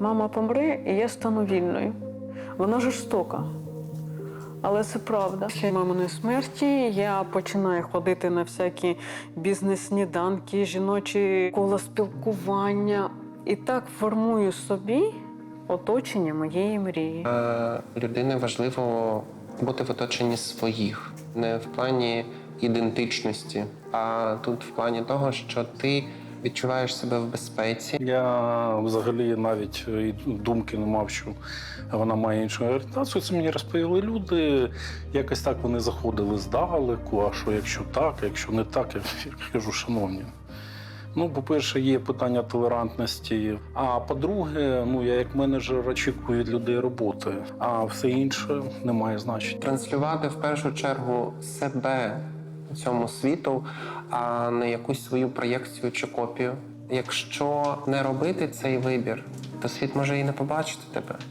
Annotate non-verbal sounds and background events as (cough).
Мама помре, і я стану вільною. Вона жорстока. Але це правда. Після маминої смерті я починаю ходити на всякі бізнес-сніданки, жіночі кола спілкування. І так формую собі оточення моєї мрії. Е, людини важливо бути в оточенні своїх, не в плані ідентичності, а тут в плані того, що ти відчуваєш себе в безпеці. Я взагалі навіть і думки не мав, що вона має іншу орієнтацію. Це мені розповіли люди. Якось так вони заходили здалеку. А що якщо так, якщо не так, (laughs) я кажу, шановні. Ну, по-перше, є питання толерантності. А по-друге, ну я як менеджер очікую від людей роботи, а все інше не має значення. Транслювати в першу чергу себе цьому світу, а не якусь свою проєкцію чи копію. Якщо не робити цей вибір, то світ може і не побачити тебе.